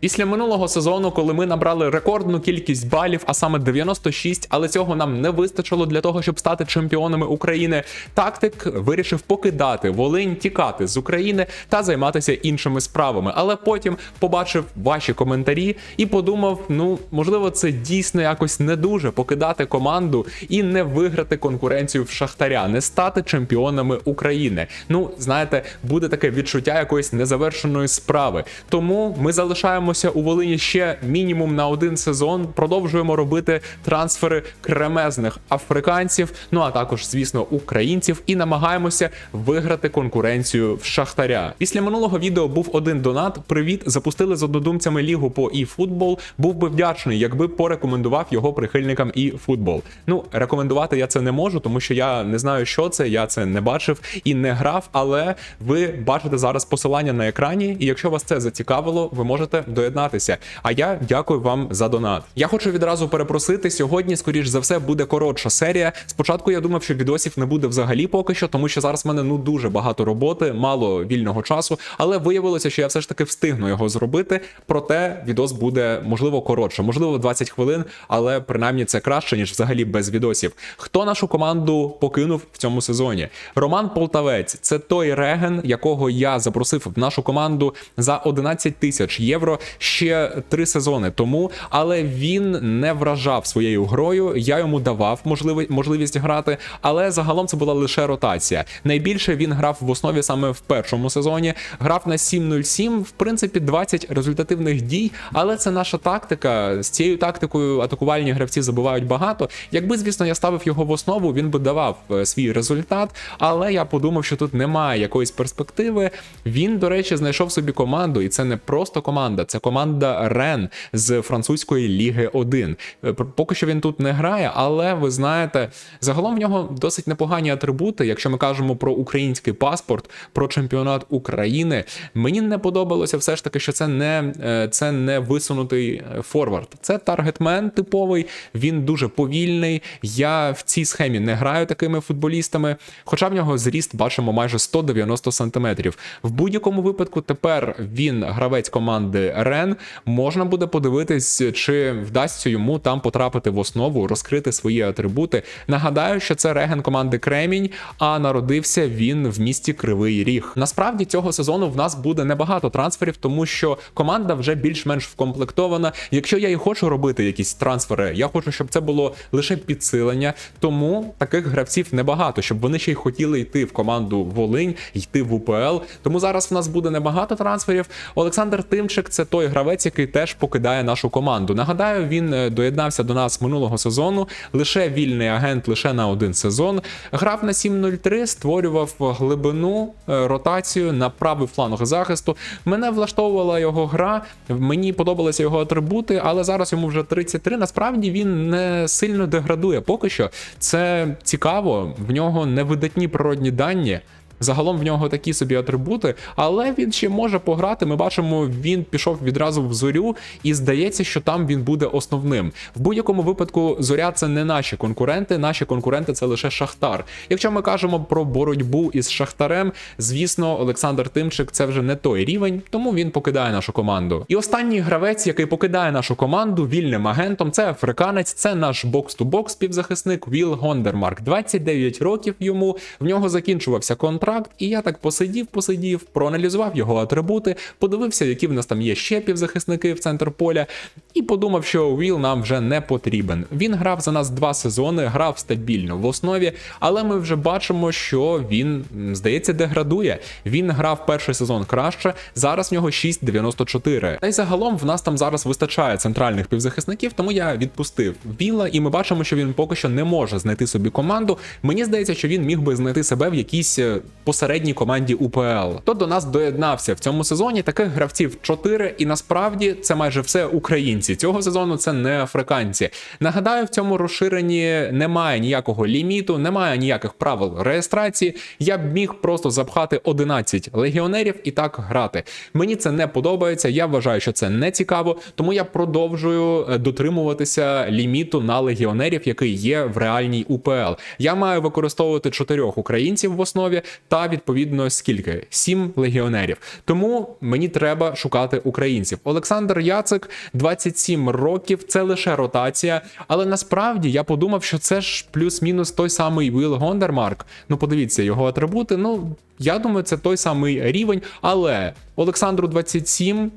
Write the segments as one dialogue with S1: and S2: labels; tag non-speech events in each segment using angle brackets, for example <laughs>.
S1: Після минулого сезону, коли ми набрали рекордну кількість балів, а саме 96, але цього нам не вистачило для того, щоб стати чемпіонами України. Тактик вирішив покидати Волинь, тікати з України та займатися іншими справами. Але потім побачив ваші коментарі і подумав: ну можливо, це дійсно якось не дуже покидати команду і не виграти конкуренцію в Шахтаря, не стати чемпіонами України. Ну знаєте, буде таке відчуття якоїсь незавершеної справи. Тому ми залишаємося у Волині ще мінімум на один сезон. Продовжуємо робити трансфери кремезних африканців, ну а також, звісно, українців, і намагаємося виграти конкуренцію в Шахтаря. Після минулого відео був один донат. Привіт, запустили з однодумцями лігу по eFootball. Був би вдячний, якби порекомендував його прихильникам eFootball. Ну, рекомендувати я це не можу, тому що я не знаю, що це. Я це не бачив і не грав. Але ви бачите зараз посилання на екрані, і якщо вас це зацікавило, ви можете доєднатися. А я дякую вам за донат. Я хочу відразу перепросити. Сьогодні, скоріш за все, буде коротша серія. Спочатку я думав, що відосів не буде взагалі поки що, тому що зараз в мене ну дуже багато роботи, мало вільного часу. Але виявилося, що я все ж таки встигну його зробити. Проте відос буде можливо коротше, можливо, 20 хвилин, але принаймні це краще ніж взагалі без відосів. Хто нашу команду покинув в цьому сезоні? Роман Полтавець це той реген, якого я запросив в нашу команду за 11 тисяч євро ще три сезони тому, але він не вражав своєю грою. Я йому давав можливи- можливість грати, але загалом це була лише ротація. Найбільше він грав в основі саме в першому сезоні. Грав на 7-0-7, в принципі, 20 результативних дій, але це наша тактика. З цією тактикою атакувальні гравці забувають багато. Якби, звісно, я ставив його в основу, він би давав е, свій результат. Але я подумав, що тут немає якоїсь перспективи. Він, до речі, знайшов собі команду, і це не просто команда, це команда Рен з французької ліги 1. Е, Поки що він тут не грає, але ви знаєте, загалом в нього досить непогані атрибути. Якщо ми кажемо про український паспорт, про чемпіонат України, мені не подобалося все ж таки, що це не, е, це не висунутий е, форвард. Це таргетмен типовий, він дуже повільний. Я в цій схемі не граю такими футболістами, хоча в нього зріст бачимо майже 190 сантиметрів. В будь-якому випадку тепер він гравець команди Рен. Можна буде подивитись, чи вдасться йому там потрапити в основу, розкрити свої атрибути. Нагадаю, що це реген команди Кремінь, а народився він в місті Кривий Ріг. Насправді цього сезону в нас буде небагато трансферів, тому що команда вже більш-менш вкомплектована. Якщо я і хочу робити якісь трансфери, я хочу, щоб це було лише підсилення. Тому таких гравців небагато, щоб вони ще й хотіли йти в команду Волинь, йти в УПЛ. Тому зараз в нас буде небагато трансферів. Олександр Тимчик це той гравець, який теж покидає нашу команду. Нагадаю, він е, доєднався до нас минулого сезону. Лише вільний агент, лише на один сезон. Грав на 7.03, створював глибину, е, ротацію на правий фланг захисту. Мене влаштовувала його гра, мені подобалися його атрибути, але зараз йому вже 33. Насправді він не сильно деградує. Поки що це цікаво. В нього невидатні природні дані. Загалом в нього такі собі атрибути, але він ще може пограти. Ми бачимо, він пішов відразу в зорю, і здається, що там він буде основним. В будь-якому випадку зоря це не наші конкуренти. Наші конкуренти це лише Шахтар. Якщо ми кажемо про боротьбу із Шахтарем, звісно, Олександр Тимчик це вже не той рівень, тому він покидає нашу команду. І останній гравець, який покидає нашу команду вільним агентом, це африканець, це наш бокс-ту-бокс співзахисник Віл Гондермарк. 29 років йому в нього закінчувався контракт, і я так посидів, посидів, проаналізував його атрибути, подивився, які в нас там є ще півзахисники в центр поля, і подумав, що Віл нам вже не потрібен. Він грав за нас два сезони, грав стабільно в основі, але ми вже бачимо, що він, здається, деградує. Він грав перший сезон краще, зараз в нього 6,94. Та й загалом в нас там зараз вистачає центральних півзахисників, тому я відпустив Віла, і ми бачимо, що він поки що не може знайти собі команду. Мені здається, що він міг би знайти себе в якійсь е, посередній команді УПЛ. То до нас доєднався в цьому сезоні таких гравців 4, і насправді це майже все українці. Цього сезону це не африканці. Нагадаю, в цьому розширенні немає ніякого ліміту, немає ніяких правил реєстрації. Я б міг просто запхати 11 легіонерів і так грати. Мені це не подобається. Я вважаю, що це не цікаво, тому я продовжую е, дотримуватися ліміту на легіонерів, який є в реальній УПЛ. Я маю використовувати чотирьох українців в основі та відповідно скільки сім легіонерів. Тому мені треба шукати українців. Олександр Яцик, 27 років. Це лише ротація, але насправді я подумав, що це ж плюс-мінус той самий Віл Гондермарк. Ну, подивіться його атрибути. Ну я думаю, це той самий рівень, але Олександру 27, е,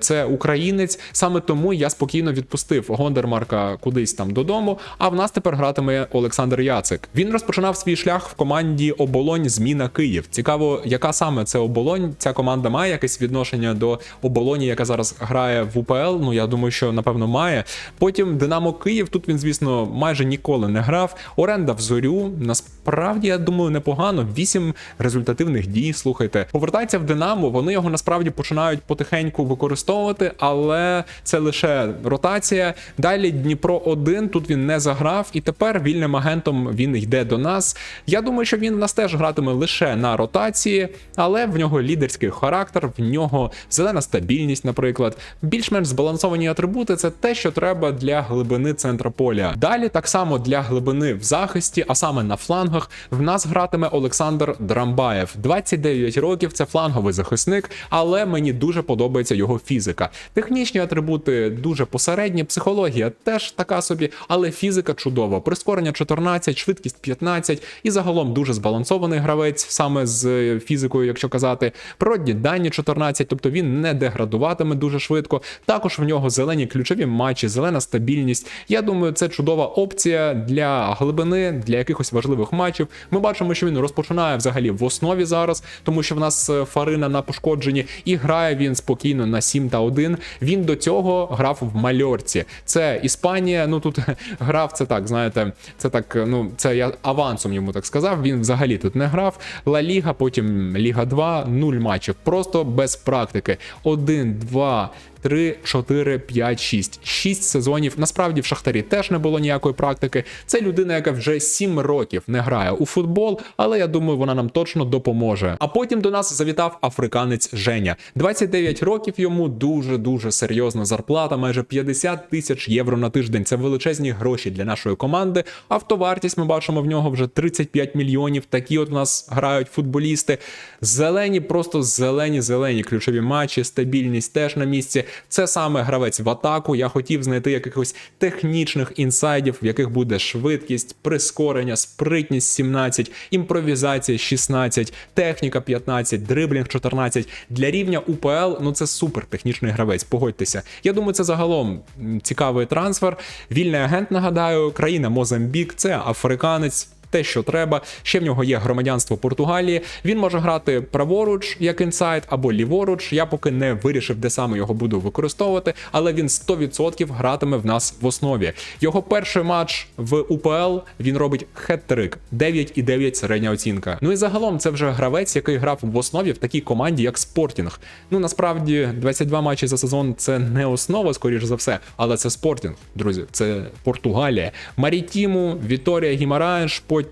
S1: це українець. Саме тому я спокійно відпустив Гондермарка кудись там додому. А в нас тепер гратиме Олександр Яцик. Він розпочинав свій шлях в команді Оболонь Зміна Київ. Цікаво, яка саме це оболонь. Ця команда має якесь відношення до оболоні, яка зараз грає в УПЛ. Ну я думаю, що напевно має. Потім Динамо Київ. Тут він, звісно, майже ніколи не грав. Оренда в зорю. Насправді я думаю, непогано. Вісім результативних дій. Слухайте, повертається в Динамо. Вони його насправді починають потихеньку використовувати, але це лише ротація. Далі Дніпро 1 тут він не заграв, і тепер вільним агентом він йде до нас. Я думаю, що він нас теж гратиме лише на ротації, але в нього лідерський характер, в нього зелена стабільність, наприклад. Більш-менш збалансовані атрибути це те, що треба для глибини центра поля. Далі так само для глибини в захисті, а саме на флангах, в нас гратиме Олександр Драмбаєв. 29 років, це фланговий захисник, але мені дуже подобається його фізика. Технічні атрибути дуже посередні, психологія теж така собі, але фізика чудова. Прискорення 14, швидкість 15 і загалом дуже збалансований гравець саме з фізикою, якщо казати. Природні дані 14, тобто він не деградуватиме дуже швидко. Також в нього зелені ключові матчі, зелена стабільність. Я думаю, це чудова опція для глибини, для якихось важливих матчів. Ми бачимо, що він розпочинає взагалі в основі зараз, тому що в нас е, Фарина на пошкодженні, і грає він спокійно на 7 та 1. Він до цього грав в мальорці. Це Іспанія. Ну тут <laughs> грав це так. Знаєте, це так. Ну це я авансом йому так сказав. Він взагалі тут не грав. Ла Ліга, потім Ліга 2, нуль матчів. Просто без практики. Один, два. 3, 4, 5, 6. 6 сезонів. Насправді в Шахтарі теж не було ніякої практики. Це людина, яка вже 7 років не грає у футбол, але я думаю, вона нам точно допоможе. А потім до нас завітав африканець Женя. 29 років йому дуже дуже серйозна зарплата, майже 50 тисяч євро на тиждень. Це величезні гроші для нашої команди. Автовартість ми бачимо в нього вже 35 мільйонів. Такі от у нас грають футболісти. Зелені, просто зелені, зелені ключові матчі, стабільність теж на місці. Це саме гравець в атаку. Я хотів знайти якихось технічних інсайдів, в яких буде швидкість, прискорення, спритність 17, імпровізація 16, техніка 15, дриблінг 14. Для рівня УПЛ ну це супер технічний гравець. Погодьтеся. Я думаю, це загалом цікавий трансфер. Вільний агент нагадаю, країна Мозамбік, це африканець те, що треба. Ще в нього є громадянство Португалії. Він може грати праворуч, як інсайд, або ліворуч. Я поки не вирішив, де саме його буду використовувати, але він 100% гратиме в нас в основі. Його перший матч в УПЛ він робить хет-трик 9,9 середня оцінка. Ну і загалом це вже гравець, який грав в основі в такій команді, як Спортінг. Ну насправді 22 матчі за сезон це не основа, скоріш за все, але це Спортінг, друзі. Це Португалія. Марітіму, Віторія Гімараєш, Потім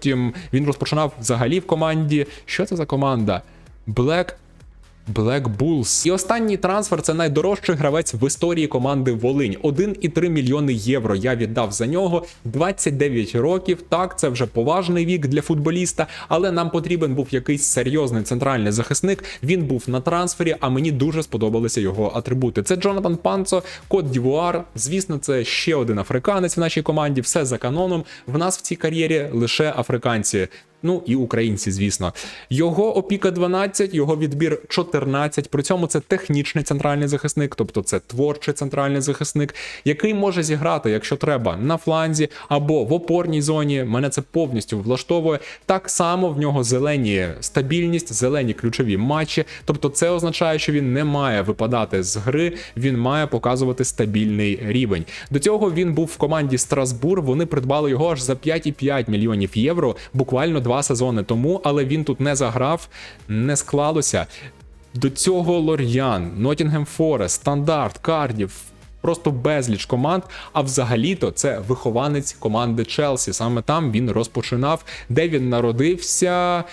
S1: він розпочинав взагалі в команді. Що це за команда? Black Black Bulls. І останній трансфер це найдорожчий гравець в історії команди Волинь. 1,3 мільйони євро. Я віддав за нього 29 років. Так, це вже поважний вік для футболіста, але нам потрібен був якийсь серйозний центральний захисник. Він був на трансфері, а мені дуже сподобалися його атрибути. Це Джонатан Панцо, Кот Дівуар. Звісно, це ще один африканець в нашій команді. Все за каноном. В нас в цій кар'єрі лише африканці. Ну і українці, звісно. Його опіка 12, його відбір 14. При цьому це технічний центральний захисник, тобто це творчий центральний захисник, який може зіграти, якщо треба, на фланзі або в опорній зоні. Мене це повністю влаштовує. Так само в нього зелені стабільність, зелені ключові матчі. Тобто, це означає, що він не має випадати з гри, він має показувати стабільний рівень. До цього він був в команді Страсбур. Вони придбали його аж за 5,5 мільйонів євро. Буквально два два сезони тому, але він тут не заграв, не склалося. До цього Лор'ян, Нотінгем Форест, Стандарт, Кардів. просто безліч команд. А взагалі-то це вихованець команди Челсі. Саме там він розпочинав, де він народився.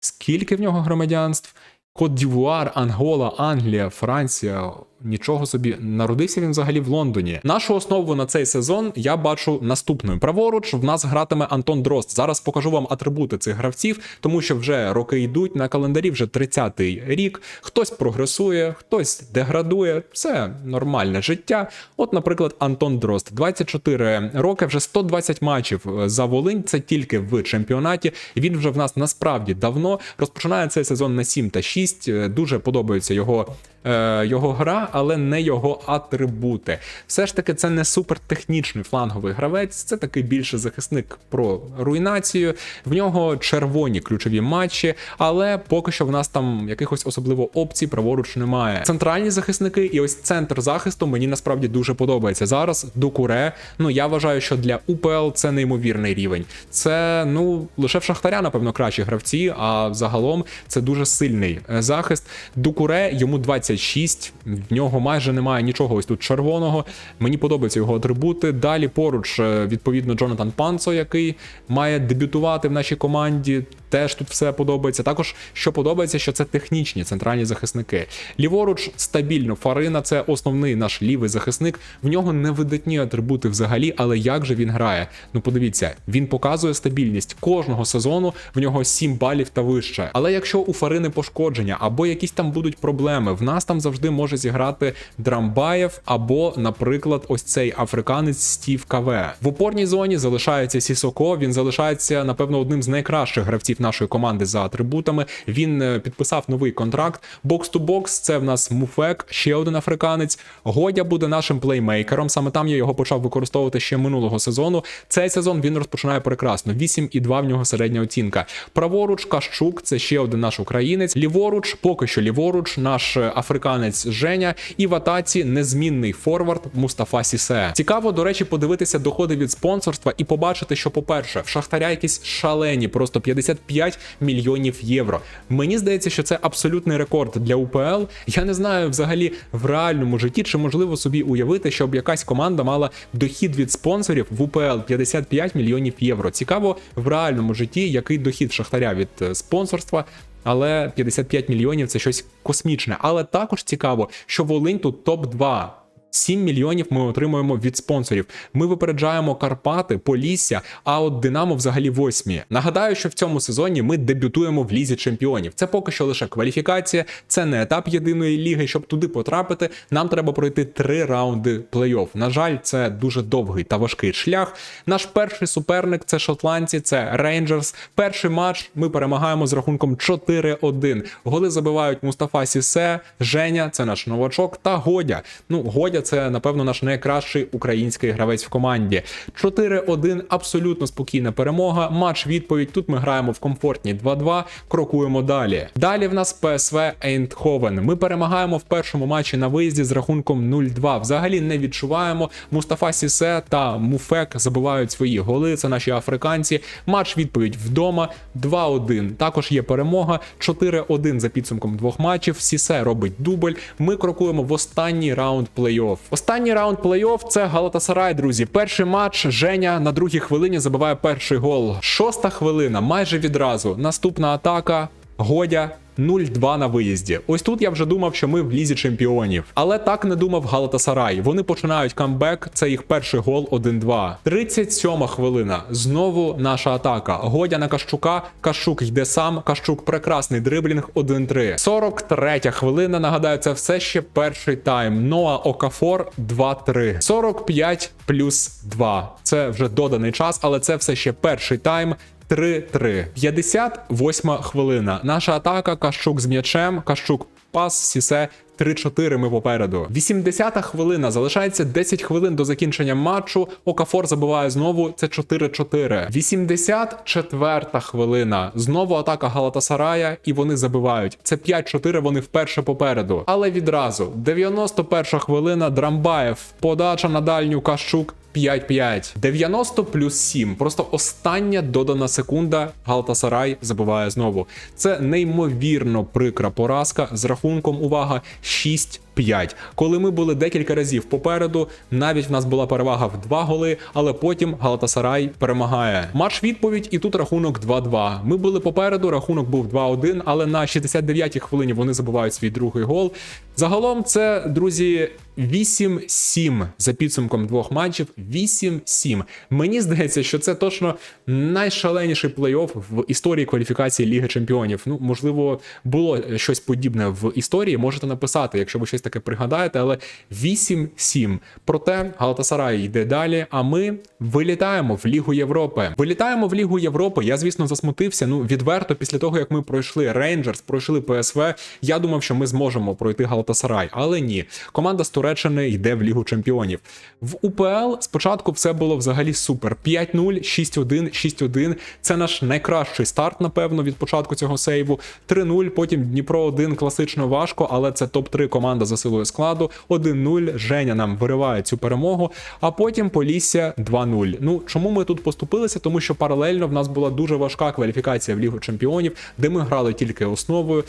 S1: Скільки в нього громадянств? Кот Дівуар, Ангола, Англія, Франція. Нічого собі народився він взагалі в Лондоні. Нашу основу на цей сезон я бачу наступною. Праворуч в нас гратиме Антон Дрозд. Зараз покажу вам атрибути цих гравців, тому що вже роки йдуть на календарі, вже 30-й рік. Хтось прогресує, хтось деградує. Це нормальне життя. От, наприклад, Антон Дрозд, 24 роки, вже 120 матчів за Волинь. Це тільки в чемпіонаті. Він вже в нас насправді давно розпочинає цей сезон на 7 та 6. Дуже подобається його. е, Його гра, але не його атрибути. Все ж таки, це не супертехнічний фланговий гравець, це такий більше захисник про руйнацію. В нього червоні ключові матчі, але поки що в нас там якихось особливо опцій праворуч немає. Центральні захисники і ось центр захисту мені насправді дуже подобається. Зараз Дукуре. Ну я вважаю, що для УПЛ це неймовірний рівень. Це ну лише в Шахтаря, напевно, кращі гравці, а загалом це дуже сильний е, захист. Дукуре йому 26, в нього майже немає нічого ось тут червоного. Мені подобаються його атрибути. Далі поруч, е, відповідно, Джонатан Панцо, який має дебютувати в нашій команді. Теж тут все подобається. Також що подобається, що це технічні центральні захисники. Ліворуч стабільно. Фарина це основний наш лівий захисник. В нього не видатні атрибути взагалі, але як же він грає? Ну подивіться, він показує стабільність кожного сезону. В нього 7 балів та вище. Але якщо у Фарини пошкодження або якісь там будуть проблеми, в нас там завжди може зіграти Драмбаєв або, наприклад, ось цей африканець Стів КВ. В опорній зоні залишається Сісоко. Він залишається, напевно, одним з найкращих гравців нашої команди за атрибутами. Він е, підписав новий контракт. Бокс ту бокс це в нас Муфек, ще один африканець. Годя буде нашим плеймейкером. Саме там я його почав використовувати ще минулого сезону. Цей сезон він розпочинає прекрасно. 8,2 в нього середня оцінка. Праворуч Кащук, це ще один наш українець. Ліворуч, поки що ліворуч, наш е, африканець Женя. І в атаці незмінний форвард Мустафа Сісе. Цікаво, до речі, подивитися доходи від спонсорства і побачити, що, по-перше, в Шахтаря якісь шалені, просто 55 мільйонів євро. Мені здається, що це абсолютний рекорд для УПЛ. Я не знаю взагалі в реальному житті, чи можливо собі уявити, щоб якась команда мала дохід від спонсорів в УПЛ 55 мільйонів євро. Цікаво в реальному житті, який дохід Шахтаря від е, спонсорства. Але 55 мільйонів це щось космічне. Але також цікаво, що Волинь тут топ 2 7 мільйонів ми отримуємо від спонсорів. Ми випереджаємо Карпати, Полісся, а от Динамо взагалі восьмі. Нагадаю, що в цьому сезоні ми дебютуємо в лізі чемпіонів. Це поки що лише кваліфікація, це не етап єдиної ліги. Щоб туди потрапити, нам треба пройти три раунди плей-офф. На жаль, це дуже довгий та важкий шлях. Наш перший суперник це шотландці, це Рейнджерс. Перший матч ми перемагаємо з рахунком 4-1. Голи забивають Мустафа Сісе, Женя, це наш новачок, та Годя. Ну, Годя це, напевно, наш найкращий український гравець в команді. 4-1, абсолютно спокійна перемога. Матч відповідь. Тут ми граємо в комфортні 2-2, крокуємо далі. Далі в нас ПСВ Ейндховен. Ми перемагаємо в першому матчі на виїзді з рахунком 0-2. Взагалі не відчуваємо. Мустафа Сісе та Муфек забивають свої голи. Це наші африканці. Матч відповідь вдома 2-1. Також є перемога. 4-1 за підсумком двох матчів. Сісе робить дубль. Ми крокуємо в останній раунд плей-офф. Останній раунд плей-офф це Галатасарай, друзі. Перший матч Женя на другій хвилині забиває перший гол. Шоста хвилина, майже відразу. Наступна атака. Годя 0-2 на виїзді. Ось тут я вже думав, що ми в лізі чемпіонів. Але так не думав Галатасарай. Вони починають камбек. Це їх перший гол 1-2. 37 хвилина. Знову наша атака. Годя на Кащука. Кащук йде сам. Кащук прекрасний дриблінг 1-3. 43 хвилина. Нагадаю, це все ще перший тайм. Ноа Окафор 2-3. 45 плюс 2. Це вже доданий час, але це все ще перший тайм. 3-3. 58 хвилина. Наша атака. Кащук з м'ячем. Кащук пас, сісе. 3-4 ми попереду. 80-та хвилина. Залишається 10 хвилин до закінчення матчу. Окафор забиває знову. Це 4-4. 84-та хвилина. Знову атака Галатасарая, і вони забивають. Це 5-4. Вони вперше попереду. Але відразу 91 хвилина. Драмбаєв. Подача на дальню Кащук. 5-5. 90 плюс 7. Просто остання додана секунда. Галтасарай забиває знову. Це неймовірно прикра поразка з рахунком. Увага 6 5. Коли ми були декілька разів попереду, навіть в нас була перевага в 2 голи, але потім Галатасарай перемагає. Матч відповідь, і тут рахунок 2-2. Ми були попереду, рахунок був 2-1, але на 69-й хвилині вони забувають свій другий гол. Загалом, це, друзі, 8-7 за підсумком двох матчів. 8-7. Мені здається, що це точно найшаленіший плей-офф в історії кваліфікації Ліги Чемпіонів. Ну, можливо, було щось подібне в історії. Можете написати, якщо ви щось таке пригадаєте, але 8-7. Проте Галатасарай йде далі. А ми вилітаємо в Лігу Європи. Вилітаємо в Лігу Європи. Я, звісно, засмутився. Ну, відверто, після того, як ми пройшли Рейнджерс, пройшли ПСВ, я думав, що ми зможемо пройти Галатасарай, але ні. Команда з Туреччини йде в Лігу Чемпіонів. В УПЛ спочатку все було взагалі супер. 5-0, 6-1, 6-1. Це наш найкращий старт, напевно, від початку цього сейву. 3-0, потім Дніпро 1 класично важко, але це топ-3 команда за силою складу. 1-0. Женя нам вириває цю перемогу. А потім Полісся 2-0. Ну чому ми тут поступилися? Тому що паралельно в нас була дуже важка кваліфікація в Лігу Чемпіонів, де ми грали тільки основою.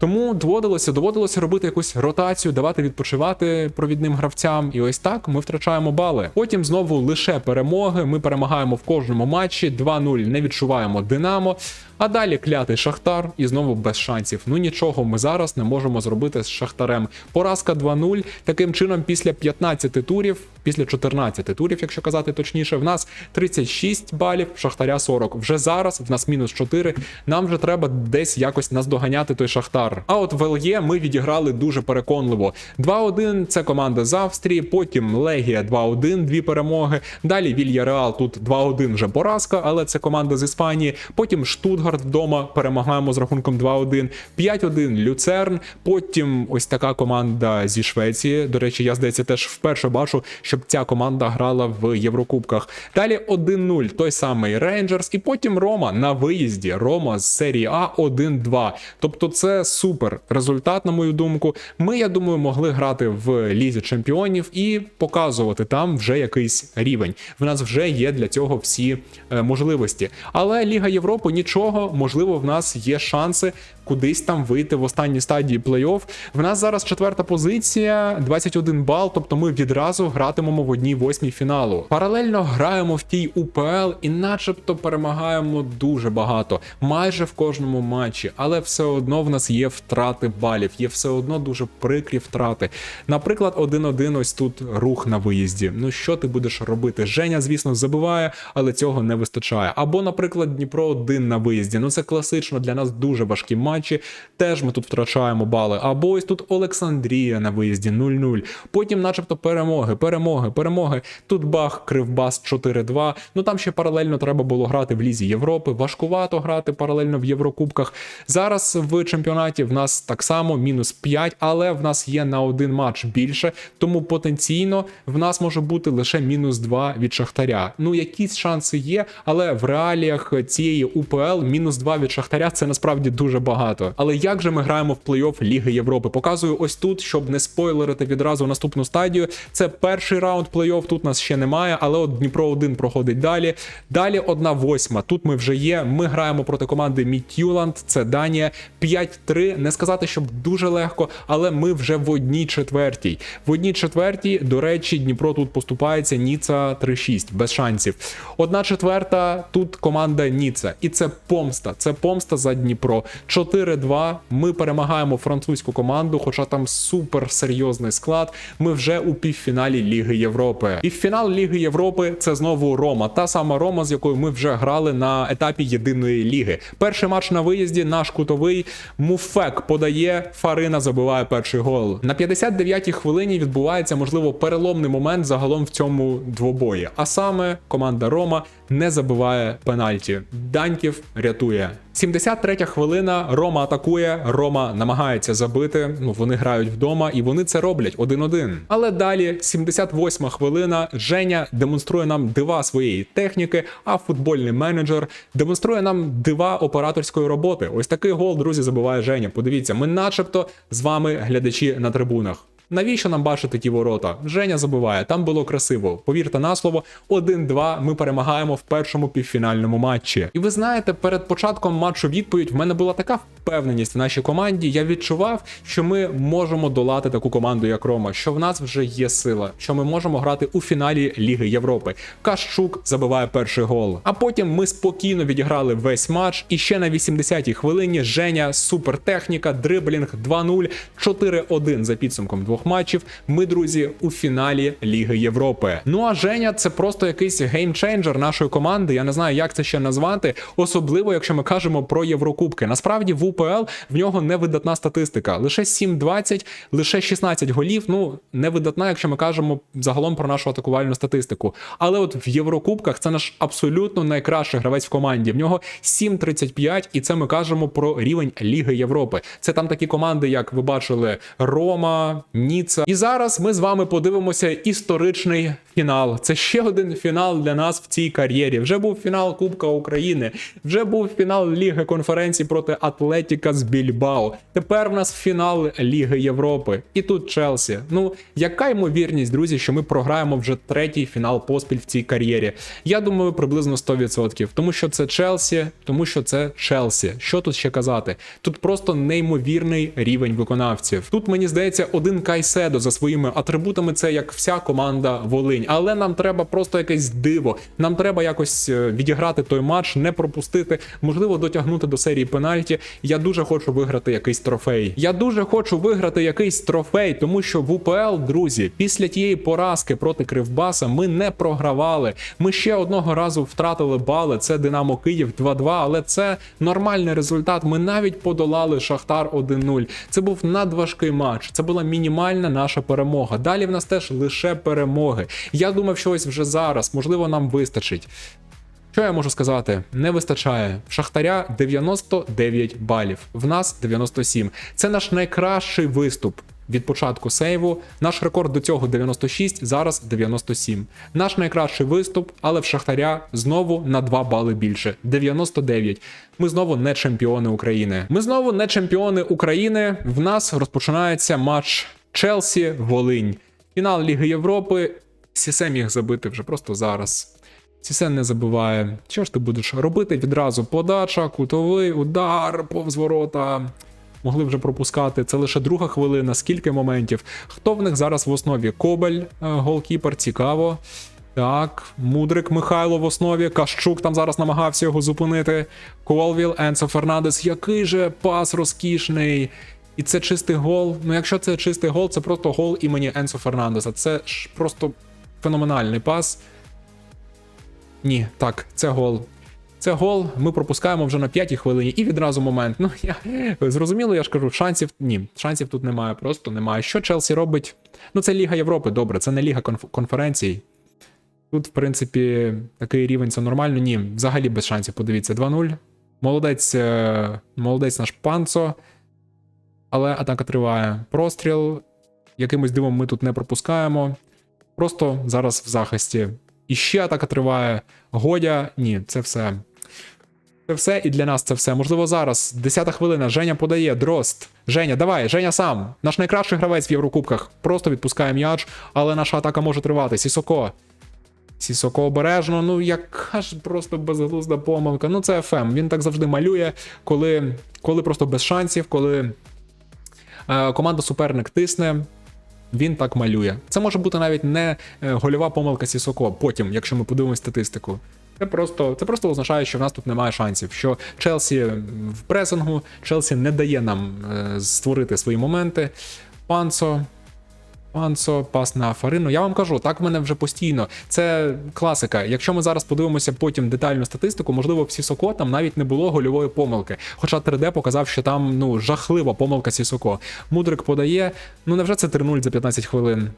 S1: Тому доводилося доводилося робити якусь ротацію, давати відпочивати провідним гравцям. І ось так ми втрачаємо бали. Потім знову лише перемоги. Ми перемагаємо в кожному матчі. 2-0 не відчуваємо Динамо. А далі клятий Шахтар і знову без шансів. Ну нічого ми зараз не можемо зробити з Шахтарем. Поразка 2-0. Таким чином, після 15 турів, після 14 турів, якщо казати точніше, в нас 36 балів, Шахтаря 40. Вже зараз в нас мінус 4. Нам вже треба десь якось наздоганяти той Шахтар. А от в ЛЄ ми відіграли дуже переконливо. 2-1 це команда з Австрії, потім Легія 2-1, дві перемоги. Далі Вільяреал тут 2-1 вже поразка, але це команда з Іспанії. Потім Штутгарт вдома перемагаємо з рахунком 2-1, 5-1 Люцерн. Потім ось така команда зі Швеції. До речі, я здається, теж вперше бачу, щоб ця команда грала в Єврокубках. Далі 1-0, той самий Рейнджерс, і потім Рома на виїзді. Рома з серії А 1-2. Тобто, це супер результат, на мою думку. Ми, я думаю, могли грати в лізі чемпіонів і показувати там вже якийсь рівень. В нас вже є для цього всі е, можливості. Але Ліга Європи нічого, можливо, в нас є шанси кудись там вийти в останній стадії плей-офф. В нас зараз четверта позиція, 21 бал, тобто ми відразу гратимемо в одній восьмій фіналу. Паралельно граємо в тій УПЛ і начебто перемагаємо дуже багато, майже в кожному матчі, але все одно в нас є втрати балів, є все одно дуже прикрі втрати. Наприклад, 1-1 ось тут рух на виїзді. Ну що ти будеш робити? Женя, звісно, забиває, але цього не вистачає. Або, наприклад, Дніпро 1 на виїзді. Ну це класично для нас дуже важкі матчі. Теж ми тут втрачаємо бали. Або ось тут Олександрія на виїзді 0-0. Потім, начебто, перемоги, перемоги, перемоги. Тут бах, кривбас 4-2. Ну там ще паралельно треба було грати в Лізі Європи. Важкувато грати паралельно в Єврокубках. Зараз в чемпіонаті в нас так само мінус 5, але в нас є на один матч більше, тому потенційно в нас може бути лише мінус 2 від Шахтаря. Ну, якісь шанси є, але в реаліях цієї УПЛ мінус 2 від Шахтаря це насправді дуже багато. Але як же ми граємо в плей-офф Ліги Європи? Показую ось тут, щоб не спойлерити відразу наступну стадію. Це перший раунд плей-офф, тут нас ще немає, але от Дніпро 1 проходить далі. Далі одна восьма. Тут ми вже є. Ми граємо проти команди Мітюланд, це Данія. 5-3. Не сказати, щоб дуже легко, але ми вже в одній четвертій. В одній четвертій, до речі, Дніпро тут поступається Ніца 3-6, без шансів. Одна четверта тут команда Ніца. І це помста. Це помста за Дніпро. 4-2. Ми перемагаємо французьку команду, хоча там супер серйозний склад. Ми вже у півфіналі Ліги Європи. Півфінал Ліги Європи це знову Рома. Та сама Рома, з якою ми вже грали на етапі єдиної ліги. Перший матч на виїзді, наш кутовий. Муфек подає, Фарина забиває перший гол. На 59-й хвилині відбувається, можливо, переломний момент загалом в цьому двобої. А саме команда Рома не забиває пенальті. Даньків рятує. 73 хвилина. Рома атакує. Рома намагається забити. Ну вони грають вдома, і вони це роблять 1-1. Але далі, 78 хвилина. Женя демонструє нам дива своєї техніки, а футбольний менеджер демонструє нам дива операторської роботи. Ось такий гол, друзі, забиває Женя. Подивіться, ми, начебто, з вами глядачі на трибунах. Навіщо нам бачити ті ворота? Женя забиває, там було красиво. Повірте на слово, 1-2 ми перемагаємо в першому півфінальному матчі. І ви знаєте, перед початком матчу відповідь в мене була така впевненість в нашій команді. Я відчував, що ми можемо долати таку команду, як Рома, що в нас вже є сила, що ми можемо грати у фіналі Ліги Європи. Кащук забиває перший гол. А потім ми спокійно відіграли весь матч. І ще на 80-й хвилині Женя, супертехніка, дриблінг 2-0, 4-1 за підсумком двох матчів. Ми, друзі, у фіналі Ліги Європи. Ну а Женя це просто якийсь геймченджер нашої команди. Я не знаю, як це ще назвати, особливо якщо ми кажемо про Єврокубки. Насправді в УПЛ в нього невидатна статистика. Лише 7-20, лише 16 голів. Ну невидатна, якщо ми кажемо загалом про нашу атакувальну статистику. Але от в Єврокубках це наш абсолютно найкращий гравець в команді. В нього 7-35, і це ми кажемо про рівень Ліги Європи. Це там такі команди, як ви бачили, Рома, Ніца. І зараз ми з вами подивимося історичний фінал. Це ще один фінал для нас в цій кар'єрі. Вже був фінал Кубка України, вже був фінал Ліги конференції проти Атлетіка з Більбао. Тепер в нас фінал Ліги Європи. І тут Челсі. Ну яка ймовірність, друзі, що ми програємо вже третій фінал поспіль в цій кар'єрі? Я думаю, приблизно 100%. Тому що це Челсі, тому що це Челсі. Що тут ще казати? Тут просто неймовірний рівень виконавців. Тут мені здається, один Кайседо за своїми атрибутами це як вся команда Волинь. Але нам треба просто якесь диво. Нам треба якось е, відіграти той матч, не пропустити, можливо, дотягнути до серії пенальті. Я дуже хочу виграти якийсь трофей. Я дуже хочу виграти якийсь трофей, тому що в УПЛ, друзі, після тієї поразки проти Кривбаса ми не програвали. Ми ще одного разу втратили бали. Це Динамо Київ 2-2, але це нормальний результат. Ми навіть подолали Шахтар 1-0. Це був надважкий матч. Це була мінімальна наша перемога. Далі в нас теж лише перемоги. Я думав, що ось вже зараз, можливо, нам вистачить. Що я можу сказати? Не вистачає. В Шахтаря 99 балів, в нас 97. Це наш найкращий виступ. Від початку сейву наш рекорд до цього 96, зараз 97. Наш найкращий виступ, але в Шахтаря знову на 2 бали більше 99. Ми знову не чемпіони України. Ми знову не чемпіони України. В нас розпочинається матч Челсі Волинь. Фінал Ліги Європи. Сісе міг забити вже просто зараз. Сісен не забиває. Що ж ти будеш робити? Відразу подача, кутовий, удар, повз ворота. Могли вже пропускати. Це лише друга хвилина. Скільки моментів? Хто в них зараз в основі? Кобель, е, голкіпер, цікаво. Так, Мудрик Михайло в основі. Кащук там зараз намагався його зупинити. Колвіл, Енсо Фернандес. Який же пас розкішний. І це чистий гол. Ну, якщо це чистий гол, це просто гол імені Енсо Фернандеса. Це ж просто феноменальний пас. Ні, так, це гол. Це гол. Ми пропускаємо вже на п'ятій хвилині і відразу момент. Ну я зрозуміло, я ж кажу, шансів ні, шансів тут немає, просто немає. Що Челсі робить? Ну, це Ліга Європи, добре, це не Ліга конф- конференцій. Тут, в принципі, такий рівень це нормально. Ні, взагалі без шансів. Подивіться, 2-0. Молодець, е, молодець наш панцо. Але атака триває. Простріл. Якимось дивом ми тут не пропускаємо. Просто зараз в захисті. І ще атака триває. Годя, ні, це все. Це все і для нас це все. Можливо, зараз. 10 хвилина. Женя подає. Дрозд. Женя, давай, Женя сам. Наш найкращий гравець в Єврокубках. Просто відпускає м'яч, але наша атака може тривати. Сісоко. Сісоко обережно. Ну, яка ж просто безглузда помилка. Ну, це ФМ. Він так завжди малює, коли, коли просто без шансів, коли команда суперник тисне. Він так малює. Це може бути навіть не е, гольова помилка Сісоко. Потім, якщо ми подивимось статистику. Це просто, це просто означає, що в нас тут немає шансів. Що Челсі в пресингу, Челсі не дає нам е, створити свої моменти. Панцо. Панцо, пас на Фарину. Я вам кажу, так в мене вже постійно. Це класика. Якщо ми зараз подивимося потім детальну статистику, можливо, в Сісоко там навіть не було гольової помилки. Хоча 3D показав, що там ну жахлива помилка Сісоко. Мудрик подає. Ну невже це 3-0 за 15 хвилин?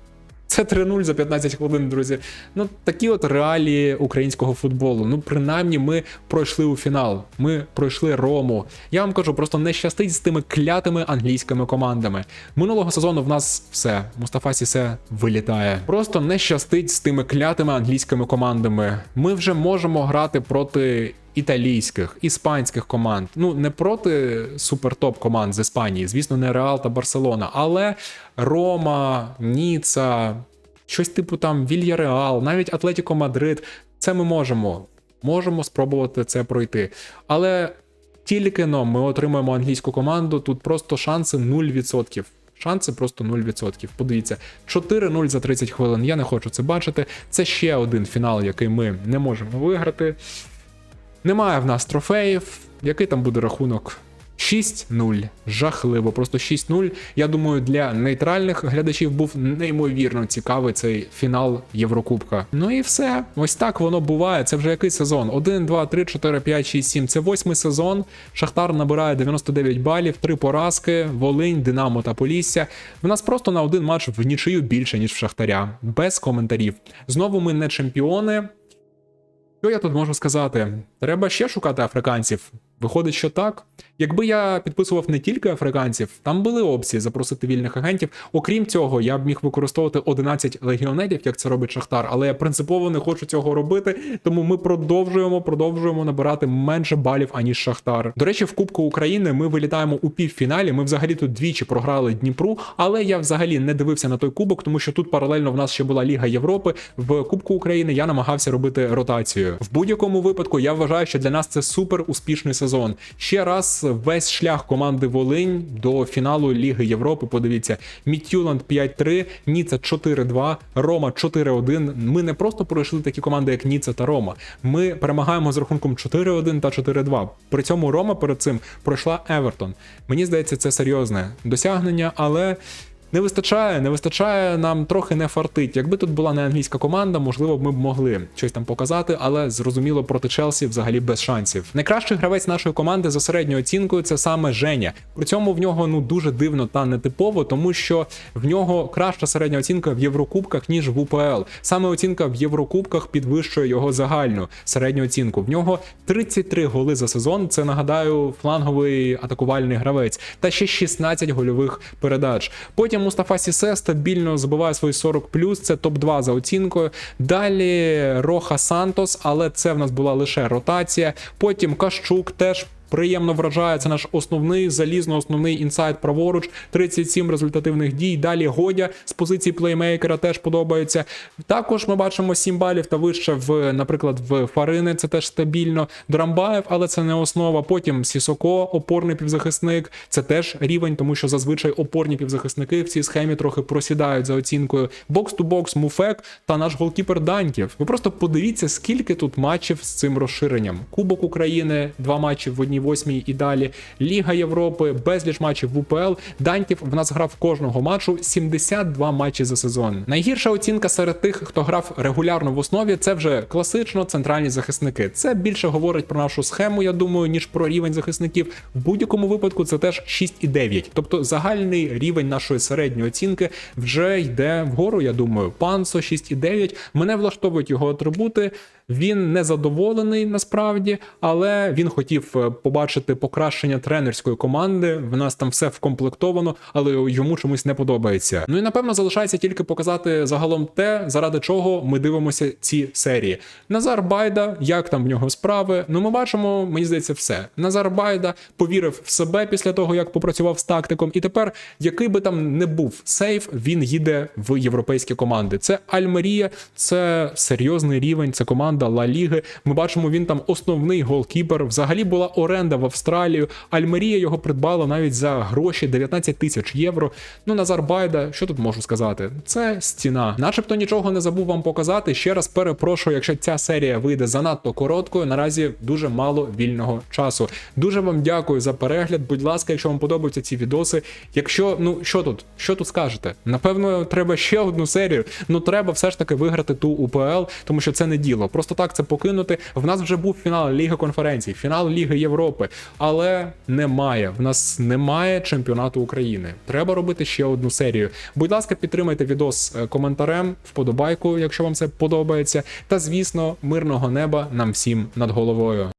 S1: Це 3-0 за 15 хвилин, друзі. Ну такі от реалії українського футболу. Ну, принаймні, ми пройшли у фінал. Ми пройшли Рому. Я вам кажу, просто не щастить з тими клятими англійськими командами. Минулого сезону в нас все. Мустафа Сісе вилітає. Просто не щастить з тими клятими англійськими командами. Ми вже можемо грати проти італійських, іспанських команд. Ну не проти супертоп команд з Іспанії, звісно, не Реал та Барселона, але Рома, Ніца, щось типу там Вільяреал, навіть Атлетіко Мадрид. Це ми можемо. Можемо спробувати це пройти. Але тільки но ми отримаємо англійську команду, тут просто шанси 0%. Шанси просто 0%. Подивіться, 4-0 за 30 хвилин. Я не хочу це бачити. Це ще один фінал, який ми не можемо виграти. Немає в нас трофеїв. Який там буде рахунок? 6-0. Жахливо, просто 6-0. Я думаю, для нейтральних глядачів був неймовірно цікавий цей фінал Єврокубка. Ну і все. Ось так воно буває. Це вже який сезон? 1, 2, 3, 4, 5, 6, 7. Це восьмий сезон. Шахтар набирає 99 балів, три поразки, Волинь, Динамо та Полісся. В нас просто на один матч в нічию більше, ніж в Шахтаря. Без коментарів. Знову ми не чемпіони. Що я тут можу сказати? Треба ще шукати африканців. Виходить, що так. Якби я підписував не тільки африканців, там були опції запросити вільних агентів. Окрім цього, я б міг використовувати 11 легіонерів, як це робить Шахтар, але я принципово не хочу цього робити, тому ми продовжуємо, продовжуємо набирати менше балів, аніж Шахтар. До речі, в Кубку України ми вилітаємо у півфіналі. Ми взагалі тут двічі програли Дніпру, але я взагалі не дивився на той кубок, тому що тут паралельно в нас ще була Ліга Європи. В Кубку України я намагався робити ротацію. В будь-якому випадку я вважаю, що для нас це супер успішний сезон. Ще раз весь шлях команди Волинь до фіналу Ліги Європи. Подивіться, Мітюланд 5-3, Ніца 4-2, Рома 4-1. Ми не просто пройшли такі команди, як Ніца та Рома. Ми перемагаємо з рахунком 4-1 та 4-2. При цьому Рома перед цим пройшла Евертон. Мені здається, це серйозне досягнення, але. Не вистачає, не вистачає, нам трохи не фартить. Якби тут була не англійська команда, можливо, ми б могли щось там показати, але зрозуміло проти Челсі взагалі без шансів. Найкращий гравець нашої команди за середньою оцінкою це саме Женя. При цьому в нього ну дуже дивно та нетипово, тому що в нього краща середня оцінка в Єврокубках ніж в УПЛ. Саме оцінка в Єврокубках підвищує його загальну середню оцінку. В нього 33 голи за сезон. Це нагадаю фланговий атакувальний гравець, та ще 16 гольових передач. Потім Мустафа Сісе стабільно забиває свої 40 це топ-2 за оцінкою. Далі Роха Сантос, але це в нас була лише ротація. Потім Кащук теж. Приємно вражає, це наш основний залізно основний інсайт праворуч, 37 результативних дій. Далі Годя з позиції плеймейкера теж подобається. Також ми бачимо 7 балів та вище в, наприклад, в Фарини. Це теж стабільно. Драмбаєв, але це не основа. Потім Сісоко, опорний півзахисник. Це теж рівень, тому що зазвичай опорні півзахисники в цій схемі трохи просідають за оцінкою. Бокс-ту-бокс, Муфек та наш голкіпер Даньків. Ви просто подивіться, скільки тут матчів з цим розширенням. Кубок України, два матчі в одній восьмій і далі. Ліга Європи, безліч матчів в УПЛ. Даньків в нас грав кожного матчу 72 матчі за сезон. Найгірша оцінка серед тих, хто грав регулярно в основі, це вже класично центральні захисники. Це більше говорить про нашу схему, я думаю, ніж про рівень захисників. В будь-якому випадку це теж 6,9. Тобто загальний рівень нашої середньої оцінки вже йде вгору. Я думаю, пансо 6,9. Мене влаштовують його атрибути. Він не задоволений насправді, але він хотів е, побачити покращення тренерської команди. В нас там все вкомплектовано, але йому чомусь не подобається. Ну і напевно залишається тільки показати загалом те, заради чого ми дивимося ці серії. Назар Байда, як там в нього справи? Ну, ми бачимо, мені здається, все. Назар Байда повірив в себе після того, як попрацював з тактиком, і тепер, який би там не був сейф, він їде в європейські команди. Це Альмерія, це серйозний рівень, це команда. Ла Ліги. Ми бачимо, він там основний голкіпер. Взагалі була оренда в Австралію. Альмерія його придбала навіть за гроші 19 тисяч євро. Ну, Назар Байда, що тут можу сказати? Це стіна. Начебто нічого не забув вам показати. Ще раз перепрошую, якщо ця серія вийде занадто короткою. Наразі дуже мало вільного часу. Дуже вам дякую за перегляд. Будь ласка, якщо вам подобаються ці відоси. Якщо ну що тут, що тут скажете? Напевно, треба ще одну серію. Ну треба все ж таки виграти ту УПЛ, тому що це не діло. Просто так це покинути. В нас вже був фінал Ліги конференцій, фінал Ліги Європи, але немає. В нас немає чемпіонату України. Треба робити ще одну серію. Будь ласка, підтримайте відос е, коментарем, вподобайку, якщо вам це подобається. Та звісно, мирного неба нам всім над головою.